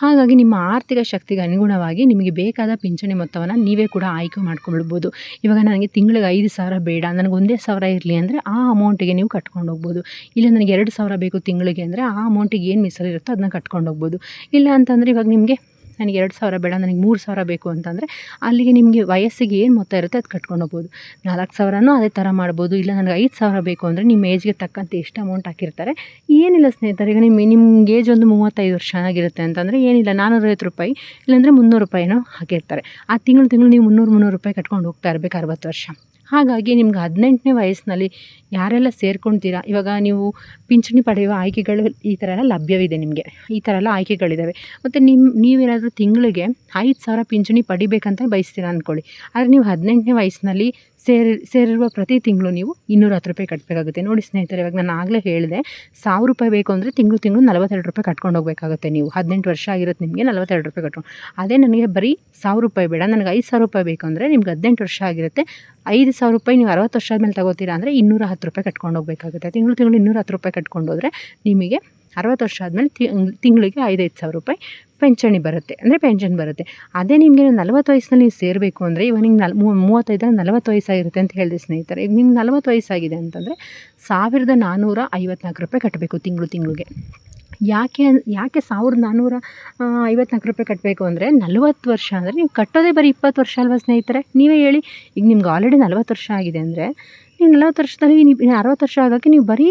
Speaker 1: ಹಾಗಾಗಿ ನಿಮ್ಮ ಆರ್ಥಿಕ ಶಕ್ತಿಗೆ ಅನುಗುಣವಾಗಿ ನಿಮಗೆ ಬೇಕಾದ ಪಿಂಚಣಿ ಮೊತ್ತವನ್ನು ನೀವೇ ಕೂಡ ಆಯ್ಕೆ ಮಾಡ್ಕೊಳ್ಬೋದು ಇವಾಗ ನನಗೆ ತಿಂಗಳಿಗೆ ಐದು ಸಾವಿರ ಬೇಡ, ನನಗೆ ಒಂದೇ ಸಾವಿರ ಇರಲಿ ಅಂದರೆ ಆ ಅಮೌಂಟಿಗೆ ನೀವು ಕಟ್ಕೊಂಡು ಹೋಗ್ಬೋದು. ಇಲ್ಲ ನನಗೆ ಎರಡು ಸಾವಿರ ಬೇಕು ತಿಂಗಳಿಗೆ ಅಂದರೆ ಆ ಅಮೌಂಟಿಗೆ ಏನು ಮೀಸಲಿರುತ್ತೋ ಅದನ್ನ ಕಟ್ಕೊಂಡು ಹೋಗ್ಬೋದು. ಇಲ್ಲ ಅಂತಂದರೆ ಇವಾಗ ನಿಮಗೆ ನನಗೆ ಎರಡು ಸಾವಿರ ಬೇಡ, ನನಗೆ ಮೂರು ಸಾವಿರ ಬೇಕು ಅಂತಂದರೆ ಅಲ್ಲಿಗೆ ನಿಮಗೆ ವಯಸ್ಸಿಗೆ ಏನು ಮೊತ್ತ ಇರುತ್ತೆ ಅದು ಕಟ್ಕೊಂಡು ಹೋಗ್ಬೋದು. ನಾಲ್ಕು ಸಾವಿರನೂ ಅದೇ ಥರ ಮಾಡ್ಬೋದು, ಇಲ್ಲ ನನಗೆ ಐದು ಸಾವಿರ ಬೇಕು ಅಂದರೆ ನಿಮ್ಮ ಏಜ್ಗೆ ತಕ್ಕಂತೆ ಎಷ್ಟು ಅಮೌಂಟ್ ಹಾಕಿರ್ತಾರೆ. ಏನಿಲ್ಲ ಸ್ನೇಹಿತರೆ, ಈಗ ನಿಮ್ಮ, ನಿಮ್ಗೆ ಏಜ್ ಒಂದು ಮೂವತ್ತೈದು ವರ್ಷ ಆಗಿರುತ್ತೆ ಅಂತಂದರೆ ಏನಿಲ್ಲ ನಾನ್ನೂರೈವತ್ತು ರೂಪಾಯಿ ಇಲ್ಲಾಂದರೆ ಮುನ್ನೂರು ರೂಪಾಯಿನೋ ಹಾಕಿರ್ತಾರೆ. ಆ ತಿಂಗಳು ತಿಂಗಳು ನೀವು ಮುನ್ನೂರು ಮುನ್ನೂರು ರೂಪಾಯಿ ಕಟ್ಕೊಂಡು ಹೋಗ್ತಾ ಇರಬೇಕು ಅರವತ್ತು ವರ್ಷ. ಹಾಗಾಗಿ ನಿಮ್ಗೆ ಹದಿನೆಂಟನೇ ವಯಸ್ಸಿನಲ್ಲಿ ಯಾರೆಲ್ಲ ಸೇರ್ಕೊಳ್ತೀರಾ ಇವಾಗ ನೀವು ಪಿಂಚಣಿ ಪಡೆಯುವ ಆಯ್ಕೆಗಳು ಈ ಥರ ಎಲ್ಲ ಲಭ್ಯವಿದೆ ನಿಮಗೆ. ಈ ಥರ ಎಲ್ಲ ಆಯ್ಕೆಗಳಿದ್ದಾವೆ ಮತ್ತು ನಿಮ್ಮ ನೀವೇನಾದರೂ ತಿಂಗಳಿಗೆ ಐದು ಸಾವಿರ ಪಿಂಚಣಿ ಪಡಿಬೇಕಂತ ಬಯಸ್ತೀರ ಅಂದ್ಕೊಳ್ಳಿ. ಆದರೆ ನೀವು ಹದಿನೆಂಟನೇ ವಯಸ್ಸಿನಲ್ಲಿ ಸೇರಿ, ಸೇರಿರುವ ಪ್ರತಿ ತಿಂಗಳು ನೀವು ಇನ್ನೂರ ಹತ್ತು ರೂಪಾಯಿ ಕಟ್ಟಬೇಕಾಗುತ್ತೆ ನೋಡಿ ಸ್ನೇಹಿತರೆ, ಇವಾಗ ನಾನು ಆಗಲೇ ಹೇಳಿದೆ, ಸಾವಿರ ರೂಪಾಯಿ ಬೇಕು ಅಂದರೆ ತಿಂಗಳು ತಿಂಗಳು ನಲವತ್ತೆರಡು ರೂಪಾಯಿ ಕಟ್ಕೊಂಡು ಹೋಗಬೇಕಾಗುತ್ತೆ ನೀವು. ಹದಿನೆಂಟು ವರ್ಷ ಆಗಿರುತ್ತೆ ನಿಮಗೆ ನಲವತ್ತೆರಡು ರೂಪಾಯಿ ಕಟ್ಕೊಂಡು. ಅದೇ ನನಗೆ ಬರೀ ಸಾವಿರ ರೂಪಾಯಿ ಬೇಡ. ನನಗೆ ಐದು ಸಾವಿರ ರೂಪಾಯಿ ಬೇಕು ಅಂದರೆ ನಿಮ್ಗೆ ಹದಿನೆಂಟು ವರ್ಷ ಆಗಿರುತ್ತೆ. ಐದು ಸಾವಿರ ರೂಪಾಯಿ ನೀವು ಅರವತ್ತು ವರ್ಷ ಆದಮೇಲೆ ತಗೋತೀರಾ ಅಂದರೆ ಇನ್ನೂರ ಹತ್ತು ರೂಪಾಯಿ ಕಟ್ಕೊಂಡು ಹೋಗಬೇಕಾಗುತ್ತೆ. ತಿಂಗಳು ತಿಂಗಳು ಇನ್ನೂರ ಹತ್ತು ರೂಪಾಯಿ ಕಟ್ಕೊಂಡು ಹೋದರೆ ನಿಮಗೆ ಅರವತ್ತು ವರ್ಷ ಆದಮೇಲೆ ತಿಂಗಳಿಗೆ ಐದೈದು ಸಾವಿರ ರೂಪಾಯಿ ಪೆನ್ಷನಿ ಬರುತ್ತೆ, ಅಂದರೆ ಪೆನ್ಷನ್ ಬರುತ್ತೆ. ಅದೇ ನಿಮಗೆ ನಲವತ್ತು ವಯಸ್ಸಿನಲ್ಲಿ ನೀವು ಸೇರಬೇಕು ಅಂದರೆ ಇವಾಗ ನಿಮ್ಗೆ ನಲ್ ಮೂವತ್ತೈದರ ನಲವತ್ತು ವಯಸ್ಸಾಗಿರುತ್ತೆ ಅಂತ ಹೇಳಿದೆ ಸ್ನೇಹಿತರೆ. ಈಗ ನಿಮ್ಗೆ ನಲವತ್ತು ವಯಸ್ಸಾಗಿದೆ ಅಂತಂದರೆ ಸಾವಿರದ ನಾನ್ನೂರ ಐವತ್ನಾಲ್ಕು ರೂಪಾಯಿ ಕಟ್ಟಬೇಕು ತಿಂಗಳು ತಿಂಗಳಿಗೆ. ಯಾಕೆ ಯಾಕೆ ಸಾವಿರದ ನಾನ್ನೂರ ಐವತ್ನಾಲ್ಕು ರೂಪಾಯಿ ಕಟ್ಟಬೇಕು ಅಂದರೆ ನಲ್ವತ್ತು ವರ್ಷ ಅಂದರೆ ನೀವು ಕಟ್ಟೋದೇ ಬರೀ ಇಪ್ಪತ್ತು ವರ್ಷ ಅಲ್ವಾ ಸ್ನೇಹಿತರೆ? ನೀವೇ ಹೇಳಿ. ಈಗ ನಿಮ್ಗೆ ಆಲ್ರೆಡಿ ನಲ್ವತ್ತು ವರ್ಷ ಆಗಿದೆ ಅಂದರೆ ನೀವು ನಲವತ್ತು ವರ್ಷದಲ್ಲಿ ನೀವು, ಅರವತ್ತು ವರ್ಷ ಆಗೋಕ್ಕೆ ನೀವು ಬರೀ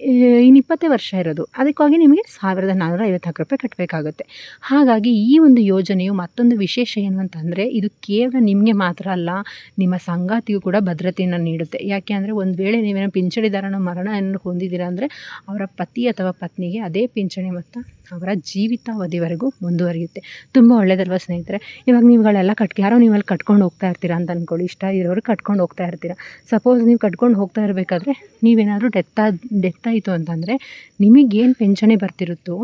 Speaker 1: ಇನ್ನು ಇಪ್ಪತ್ತೇ ವರ್ಷ ಇರೋದು. ಅದಕ್ಕಾಗಿ ನಿಮಗೆ ಸಾವಿರದ ನಾನ್ನೂರ ಐವತ್ನಾಲ್ಕು ರೂಪಾಯಿ ಕಟ್ಟಬೇಕಾಗುತ್ತೆ ಹಾಗಾಗಿ ಈ ಒಂದು ಯೋಜನೆಯು ಮತ್ತೊಂದು ವಿಶೇಷ ಏನು ಅಂತಂದರೆ, ಇದು ಕೇವಲ ನಿಮಗೆ ಮಾತ್ರ ಅಲ್ಲ, ನಿಮ್ಮ ಸಂಗಾತಿಗೂ ಕೂಡ ಭದ್ರತೆಯನ್ನು ನೀಡುತ್ತೆ. ಯಾಕೆ ಅಂದರೆ, ಒಂದು ವೇಳೆ ನೀವೇನೋ ಪಿಂಚಣಿದಾರನ ಮರಣವನ್ನು ಹೊಂದಿದ್ದೀರಾ ಅಂದರೆ, ಅವರ ಪತಿ ಅಥವಾ ಪತ್ನಿಗೆ ಅದೇ ಪಿಂಚಣಿ ಮೊತ್ತ ಅವರ ಜೀವಿತಾವಧಿವರೆಗೂ ಮುಂದುವರಿಯುತ್ತೆ. ತುಂಬ ಒಳ್ಳೆಯದಲ್ವ ಸ್ನೇಹಿತರೆ? ಇವಾಗ ನೀವುಗಳೆಲ್ಲ ಕಟ್ಕೆ, ಯಾರೋ ನೀವಲ್ಲಿ ಕಟ್ಕೊಂಡು ಹೋಗ್ತಾ ಇರ್ತೀರಾ ಅಂತ ಅಂದ್ಕೊಳ್ಳಿ ಇಷ್ಟ ಇರೋರು ಕಟ್ಕೊಂಡು ಹೋಗ್ತಾ ಇರ್ತೀರಾ. ಸಪೋಸ್ ನೀವು ಕಟ್ಕೊಂಡು ಹೋಗ್ತಾ ಇರಬೇಕಾದ್ರೆ, ನೀವೇನಾದರೂ ಡೆತ್ ಡೆತ್ ಆಯಿತು ಅಂತಂದರೆ ನಿಮಗೇನು ಪಿಂಚಣಿ ಬರ್ತಿರುತ್ತೋ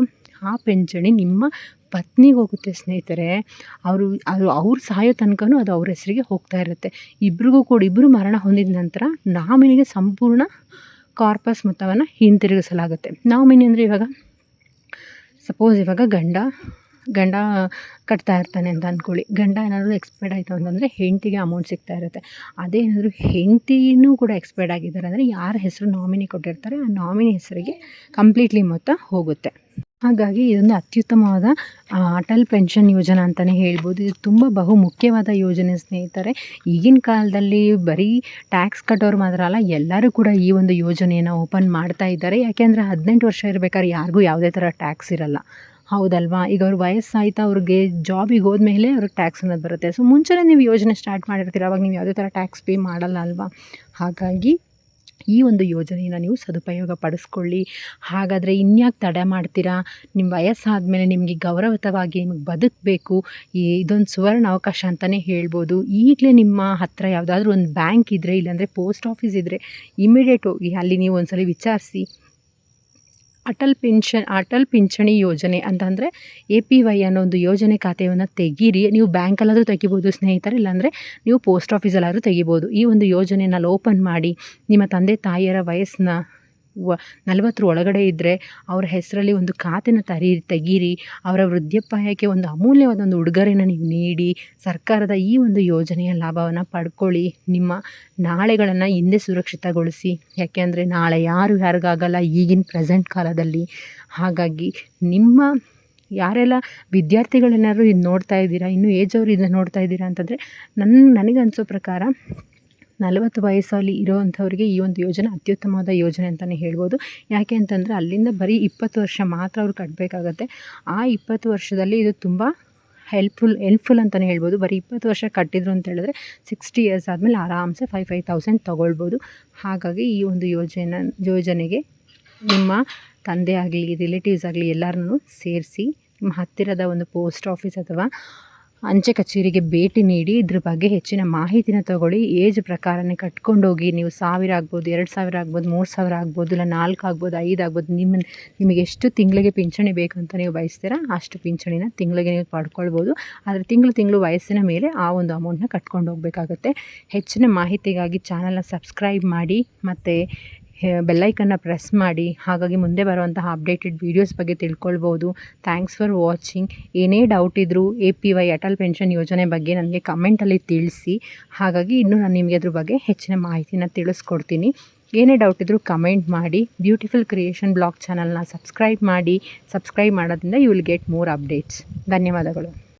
Speaker 1: ಆ ಪೆನ್ಷಣಿ ನಿಮ್ಮ ಪತ್ನಿಗೆ ಹೋಗುತ್ತೆ ಸ್ನೇಹಿತರೆ. ಅವರು ಅದು ಅವ್ರು ಸಾಯೋ ತನಕನೂ ಅದು ಅವ್ರ ಹೆಸರಿಗೆ ಹೋಗ್ತಾ ಇರುತ್ತೆ. ಇಬ್ರಿಗೂ ಕೂಡ ಇಬ್ಬರು ಮರಣ ಹೊಂದಿದ ನಂತರ ನಾಮಿನಿಗೆ ಸಂಪೂರ್ಣ ಕಾರ್ಪಸ್ ಮೊತ್ತವನ್ನು ಹಿಂತಿರುಗಿಸಲಾಗುತ್ತೆ. ನಾಮಿನಿ ಅಂದರೆ ಇವಾಗ ಸಪೋಸ್ ಇವಾಗ ಗಂಡ ಗಂಡ ಕಟ್ತಾ ಇರ್ತಾನೆ ಅಂತ ಅಂದ್ಕೊಳ್ಳಿ ಗಂಡ ಏನಾದರೂ ಎಕ್ಸ್ಪೈರ್ಡ್ ಆಯಿತು ಅಂತಂದರೆ ಹೆಂಡತಿಗೆ ಅಮೌಂಟ್ ಸಿಗ್ತಾ ಇರುತ್ತೆ. ಅದೇ ಏನಾದರೂ ಹೆಂಡತಿನೂ ಕೂಡ ಎಕ್ಸ್ಪೈರ್ಡ್ ಆಗಿದ್ದಾರೆ ಅಂದರೆ ಯಾರ ಹೆಸರು ನಾಮಿನಿ ಕೊಟ್ಟಿರ್ತಾರೆ, ಆ ನಾಮಿನಿ ಹೆಸರಿಗೆ ಕಂಪ್ಲೀಟ್ಲಿ ಮೊತ್ತ ಹೋಗುತ್ತೆ. ಹಾಗಾಗಿ ಇದೊಂದು ಅತ್ಯುತ್ತಮವಾದ ಅಟಲ್ ಪೆನ್ಷನ್ ಯೋಜನಾ ಅಂತಲೇ ಹೇಳ್ಬೋದು. ಇದು ತುಂಬ ಬಹು ಮುಖ್ಯವಾದ ಯೋಜನೆ ಸ್ನೇಹಿತರೆ. ಈಗಿನ ಕಾಲದಲ್ಲಿ ಬರೀ ಟ್ಯಾಕ್ಸ್ ಕಟ್ಟೋರು ಮಾತ್ರ ಅಲ್ಲ, ಎಲ್ಲರೂ ಕೂಡ ಈ ಒಂದು ಯೋಜನೆಯನ್ನು ಓಪನ್ ಮಾಡ್ತಾ ಇದ್ದಾರೆ. ಯಾಕೆಂದರೆ ಹದಿನೆಂಟು ವರ್ಷ ಇರಬೇಕಾದ್ರೆ ಯಾರಿಗೂ ಯಾವುದೇ ಥರ ಟ್ಯಾಕ್ಸ್ ಇರಲ್ಲ. ಹೌದಲ್ವಾ? ಈಗ ಅವ್ರ ವಯಸ್ಸಾಯ್ತು ಅವ್ರಿಗೆ ಜಾಬಿಗೆ ಹೋದ್ಮೇಲೆ ಅವ್ರಿಗೆ ಟ್ಯಾಕ್ಸ್ ಅನ್ನೋದು ಬರುತ್ತೆ. ಸೊ ಮುಂಚೆನೇ ನೀವು ಯೋಜನೆ ಸ್ಟಾರ್ಟ್ ಮಾಡಿರ್ತೀರ? ಅವಾಗ ನೀವು ಯಾವುದೇ ಥರ ಟ್ಯಾಕ್ಸ್ ಪೇ ಮಾಡಲ್ಲ ಅಲ್ವಾ? ಹಾಗಾಗಿ ಈ ಒಂದು ಯೋಜನೆಯನ್ನು ನೀವು ಸದುಪಯೋಗ ಪಡಿಸ್ಕೊಳ್ಳಿ. ಹಾಗಾದರೆ ಇನ್ಯಾಕೆ ತಡೆ ಮಾಡ್ತೀರಾ? ನಿಮ್ಮ ವಯಸ್ಸಾದಮೇಲೆ ನಿಮಗೆ ಗೌರವತವಾಗಿ ನಿಮಗೆ ಬದುಕಬೇಕು. ಈ ಇದೊಂದು ಸುವರ್ಣ ಅವಕಾಶ ಅಂತಲೇ ಹೇಳ್ಬೋದು. ಈಗಲೇ ನಿಮ್ಮ ಹತ್ತಿರ ಯಾವುದಾದ್ರೂ ಒಂದು ಬ್ಯಾಂಕ್ ಇದ್ದರೆ ಇಲ್ಲಾಂದರೆ ಪೋಸ್ಟ್ ಆಫೀಸ್ ಇದ್ದರೆ ಇಮಿಡಿಯೇಟ್ ಹೋಗಿ ಅಲ್ಲಿ ನೀವು ಒಂದ್ಸಲ ವಿಚಾರಿಸಿ. ಅಟಲ್ ಪಿಂಚಣಿ ಅಟಲ್ ಪಿಂಚಣಿ ಯೋಜನೆ ಅಂತಂದರೆ ಎ ಪಿ ವೈ ಅನ್ನೋ ಒಂದು ಯೋಜನೆ ಖಾತೆಯನ್ನು ತೆಗೀರಿ. ನೀವು ಬ್ಯಾಂಕಲ್ಲಾದರೂ ತೆಗಿಬೋದು ಸ್ನೇಹಿತರೆ, ಇಲ್ಲಾಂದರೆ ನೀವು ಪೋಸ್ಟ್ ಆಫೀಸಲ್ಲಾದರೂ ತೆಗಿಬೋದು. ಈ ಒಂದು ಯೋಜನೆಯಲ್ಲಿ ಓಪನ್ ಮಾಡಿ ನಿಮ್ಮ ತಂದೆ ತಾಯಿಯರ ವಯಸ್ಸನ್ನ ನಲವತ್ತರ ಒಳಗಡೆ ಇದ್ದರೆ ಅವರ ಹೆಸರಲ್ಲಿ ಒಂದು ಖಾತೆನ ತರಿ, ತೆಗೀರಿ, ಅವರ ವೃದ್ಧಾಪ್ಯಕ್ಕೆ ಒಂದು ಅಮೂಲ್ಯವಾದ ಒಂದು ಉಡುಗೊರೆನ ನೀವು ನೀಡಿ, ಸರ್ಕಾರದ ಈ ಒಂದು ಯೋಜನೆಯ ಲಾಭವನ್ನು ಪಡ್ಕೊಳ್ಳಿ, ನಿಮ್ಮ ನಾಳೆಗಳನ್ನು ಹಿಂದೆ ಸುರಕ್ಷಿತಗೊಳಿಸಿ. ಯಾಕೆಂದರೆ ನಾಳೆ ಯಾರು ಯಾರಿಗಾಗಲ್ಲ ಈಗಿನ ಪ್ರೆಸೆಂಟ್ ಕಾಲದಲ್ಲಿ. ಹಾಗಾಗಿ ನಿಮ್ಮ ಯಾರೆಲ್ಲ ವಿದ್ಯಾರ್ಥಿಗಳೇನಾದ್ರು ಇದು ನೋಡ್ತಾ ಇದ್ದೀರಾ, ಇನ್ನೂ ಏಜ್ ಅವರು ಇದನ್ನ ನೋಡ್ತಾ ಇದ್ದೀರಾ ಅಂತಂದರೆ ನನ್ನ ನನಗೆ ಅನಿಸೋ ಪ್ರಕಾರ ನಲವತ್ತು ವಯಸ್ಸಲ್ಲಿ ಇರೋವಂಥವ್ರಿಗೆ ಈ ಒಂದು ಯೋಜನೆ ಅತ್ಯುತ್ತಮವಾದ ಯೋಜನೆ ಅಂತಲೇ ಹೇಳ್ಬೋದು. ಯಾಕೆ ಅಂತಂದರೆ ಅಲ್ಲಿಂದ ಬರೀ ಇಪ್ಪತ್ತು ವರ್ಷ ಮಾತ್ರ ಅವ್ರು ಕಟ್ಟಬೇಕಾಗತ್ತೆ ಆ ಇಪ್ಪತ್ತು ವರ್ಷದಲ್ಲಿ ಇದು ತುಂಬ ಹೆಲ್ಪ್ಫುಲ್ ಹೆಲ್ಪ್ಫುಲ್ ಅಂತಲೇ ಹೇಳ್ಬೋದು. ಬರೀ ಇಪ್ಪತ್ತು ವರ್ಷ ಕಟ್ಟಿದ್ರು ಅಂತ ಹೇಳಿದ್ರೆ ಸಿಕ್ಸ್ಟಿ ಇಯರ್ಸ್ ಆದಮೇಲೆ ಆರಾಮ್ಸೆ ಫೈವ್ ಫೈವ್ ತೌಸಂಡ್ ತೊಗೊಳ್ಬೋದು. ಹಾಗಾಗಿ ಈ ಒಂದು ಯೋಜನೆ, ಯೋಜನೆಗೆ ನಿಮ್ಮ ತಂದೆ ಆಗಲಿ ರಿಲೇಟಿವ್ಸ್ ಆಗಲಿ ಎಲ್ಲರನ್ನೂ ಸೇರಿಸಿ, ನಿಮ್ಮ ಹತ್ತಿರದ ಒಂದು ಪೋಸ್ಟ್ ಆಫೀಸ್ ಅಥವಾ ಅಂಚೆ ಕಚೇರಿಗೆ ಭೇಟಿ ನೀಡಿ ಇದ್ರ ಬಗ್ಗೆ ಹೆಚ್ಚಿನ ಮಾಹಿತಿನ ತಗೊಳ್ಳಿ. ಏಜ್ ಪ್ರಕಾರನೇ ಕಟ್ಕೊಂಡೋಗಿ ನೀವು ಸಾವಿರ ಆಗ್ಬೋದು, ಎರಡು ಸಾವಿರ ಆಗ್ಬೋದು, ಮೂರು ಸಾವಿರ ಆಗ್ಬೋದು, ಇಲ್ಲ ನಾಲ್ಕು ಆಗ್ಬೋದು, ಐದು ಆಗ್ಬೋದು, ನಿಮ್ಮ, ನಿಮಗೆ ಎಷ್ಟು ತಿಂಗಳಿಗೆ ಪಿಂಚಣಿ ಬೇಕು ಅಂತ ನೀವು ಬಯಸ್ತೀರಾ ಅಷ್ಟು ಪಿಂಚಣಿನ ತಿಂಗಳಿಗೆ ನೀವು ಪಡ್ಕೊಳ್ಬೋದು. ಆದರೆ ತಿಂಗಳು ತಿಂಗಳು ವಯಸ್ಸಿನ ಮೇಲೆ ಆ ಒಂದು ಅಮೌಂಟ್ನ ಕಟ್ಕೊಂಡು ಹೋಗಬೇಕಾಗತ್ತೆ ಹೆಚ್ಚಿನ ಮಾಹಿತಿಗಾಗಿ ಚಾನಲ್ನ ಸಬ್ಸ್ಕ್ರೈಬ್ ಮಾಡಿ. ಮತ್ತು ಬೆಲ್ಲೈಕನ್ನ ಪ್ರೆಸ್ ಮಾಡಿ, ಹಾಗಾಗಿ ಮುಂದೆ ಬರುವಂತಹ ಅಪ್ಡೇಟೆಡ್ ವೀಡಿಯೋಸ್ ಬಗ್ಗೆ ತಿಳ್ಕೊಳ್ಬೋದು. ಥ್ಯಾಂಕ್ಸ್ ಫಾರ್ ವಾಚಿಂಗ್ ಏನೇ ಡೌಟ್ ಇದ್ದರೂ A P Y Atal pension ಯೋಜನೆ ಬಗ್ಗೆ ನನಗೆ ಕಮೆಂಟಲ್ಲಿ ತಿಳಿಸಿ. ಹಾಗಾಗಿ ಇನ್ನೂ ನಾನು ನಿಮಗೆ ಅದ್ರ ಬಗ್ಗೆ ಹೆಚ್ಚಿನ ಮಾಹಿತಿನ ತಿಳಿಸ್ಕೊಡ್ತೀನಿ. ಏನೇ ಡೌಟ್ ಇದ್ದರೂ ಕಮೆಂಟ್ ಮಾಡಿ. ಬ್ಯೂಟಿಫುಲ್ ಕ್ರಿಯೇಷನ್ ಬ್ಲಾಗ್ ಚಾನಲ್ನ ಸಬ್ಸ್ಕ್ರೈಬ್ ಮಾಡಿ. ಸಬ್ಸ್ಕ್ರೈಬ್ ಮಾಡೋದ್ರಿಂದ you will get more updates ಧನ್ಯವಾದಗಳು.